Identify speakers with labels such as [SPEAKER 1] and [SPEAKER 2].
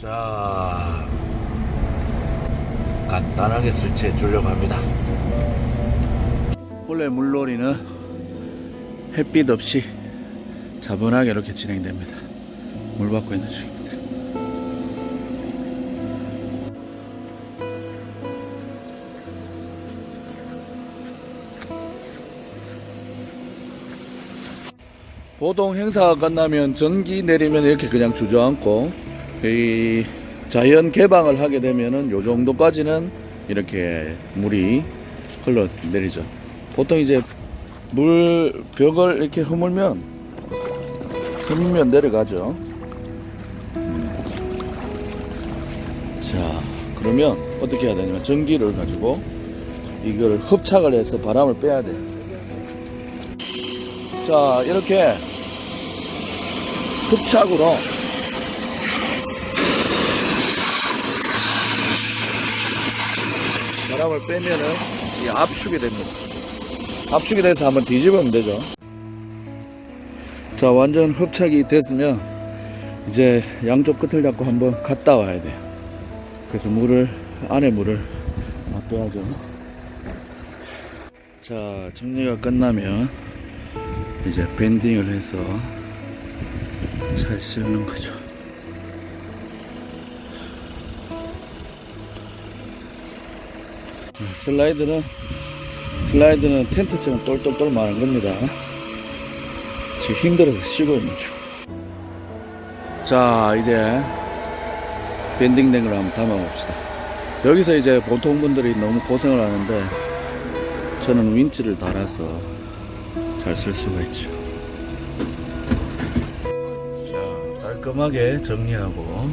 [SPEAKER 1] 자, 간단하게 설치해 주려고 합니다. 원래 물놀이는 햇빛 없이 차분하게 이렇게 진행됩니다. 물 받고 있는 중입니다. 보통 행사가 끝나면 전기 내리면 이렇게 그냥 주저앉고 이 자연 개방을 하게 되면은 요 정도까지는 이렇게 물이 흘러 내리죠. 보통 이제 물 벽을 이렇게 허물면 허물면 내려가죠. 자, 그러면 어떻게 해야 되냐면 전기를 가지고 이걸 흡착을 해서 바람을 빼야 돼요. 자, 이렇게 흡착으로 바람을 빼면은 이 압축이 됩니다. 압축이 돼서 한번 뒤집으면 되죠. 자, 완전 흡착이 됐으면 이제 양쪽 끝을 잡고 한번 갔다 와야 돼요. 그래서 물을, 안에 물을 놔둬야죠. 자, 정리가 끝나면 이제 밴딩을 해서 잘 싣는 거죠. 슬라이드는 슬라이드는 텐트처럼 똘똘똘 마는 겁니다. 지금 힘들어서 쉬고 있는 중. 자, 이제 밴딩된 걸 한번 담아봅시다. 여기서 이제 보통 분들이 너무 고생을 하는데 저는 윈치를 달아서 잘 쓸 수가 있죠. 자, 깔끔하게 정리하고